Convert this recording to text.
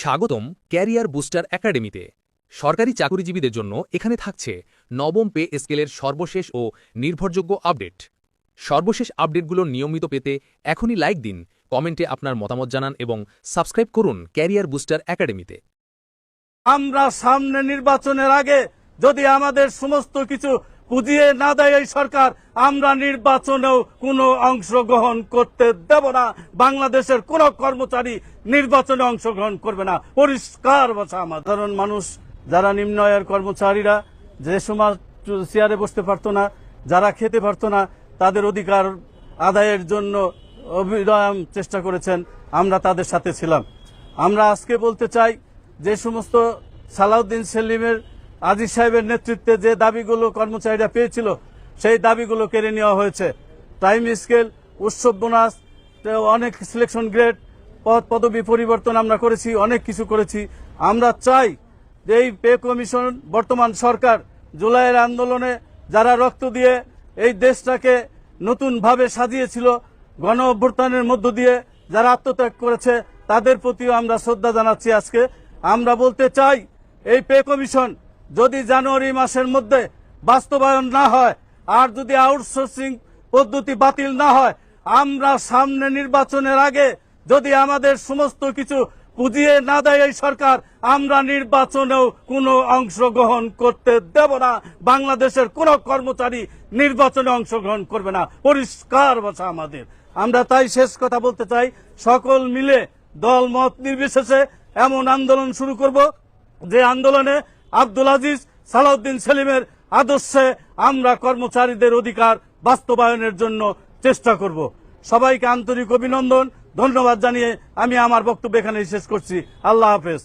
স্বাগতম career booster একাডেমিতে। সরকারি চাকরিজীবীদের জন্য এখানে থাকছে নবম পে স্কেলের সর্বশেষ ও নির্ভরযোগ্য আপডেট। সর্বশেষ আপডেটগুলো নিয়মিত পেতে এখনই লাইক দিন, কমেন্টে আপনার মতামত জানান এবং সাবস্ক্রাইব করুন ক্যারিয়ার বুস্টার একাডেমিতে। আমরা সামনে নির্বাচনের আগে যদি আমাদের সমস্ত কিছু বুঝিয়ে না দেয় এই সরকার, আমরা নির্বাচনেও কোনো অংশগ্রহণ করতে দেব না। বাংলাদেশের কোন কর্মচারী নির্বাচনে অংশগ্রহণ করবে না। পরিষ্কার আমার সাধারণ মানুষ, যারা নিম্ন আয়ের কর্মচারীরা, যে সময় চেয়ারে বসতে পারতো না, যারা খেতে পারতো না, তাদের অধিকার আদায়ের জন্য অবিরাম চেষ্টা করেছেন, আমরা তাদের সাথে ছিলাম। আমরা আজকে বলতে চাই, যে সমস্ত সালাউদ্দিন সেলিমের আজিজ সাহেবের নেতৃত্বে যে দাবিগুলো কর্মচারীরা পেয়েছিল, সেই দাবিগুলো কেড়ে নেওয়া হয়েছে। টাইম স্কেল, উৎসব বোনাস, অনেক সিলেকশন গ্রেড, পদ পদবি পরিবর্তন আমরা করেছি, অনেক কিছু করেছি। আমরা চাই যে এই পে কমিশন, বর্তমান সরকার জুলাইয়ের আন্দোলনে যারা রক্ত দিয়ে এই দেশটাকে নতুনভাবে সাজিয়েছিল, গণ অভ্যুত্থানের মধ্য দিয়ে যারা আত্মত্যাগ করেছে, তাদের প্রতিও আমরা শ্রদ্ধা জানাচ্ছি আজকে। আমরা বলতে চাই, এই পে কমিশন যদি জানুয়ারি মাসের মধ্যে বাস্তবায়ন না হয়, আর যদি আউটসোর্সিং পদ্ধতি বাতিল না হয়, আমরা সামনে নির্বাচনের আগে যদি আমাদের সমস্ত কিছু বুঝিয়ে না দেয় এই সরকার, আমরা নির্বাচনেও কোনো অংশগ্রহণ করতে দেব না। বাংলাদেশের কোন কর্মচারী নির্বাচনে অংশগ্রহণ করবে না। পরিষ্কার ভাষা আমাদের। আমরা তাই শেষ কথা বলতে চাই, সকল মিলে দল মত নির্বিশেষে এমন আন্দোলন শুরু করব, যে আন্দোলনে আব্দুল আজিজ সালাউদ্দিন সেলিমের আদর্শে আমরা কর্মচারীদের অধিকার বাস্তবায়নের জন্য চেষ্টা করব। সবাইকে আন্তরিক অভিনন্দন, ধন্যবাদ জানিয়ে আমি আমার বক্তব্য এখানে শেষ করছি। আল্লাহ হাফেজ।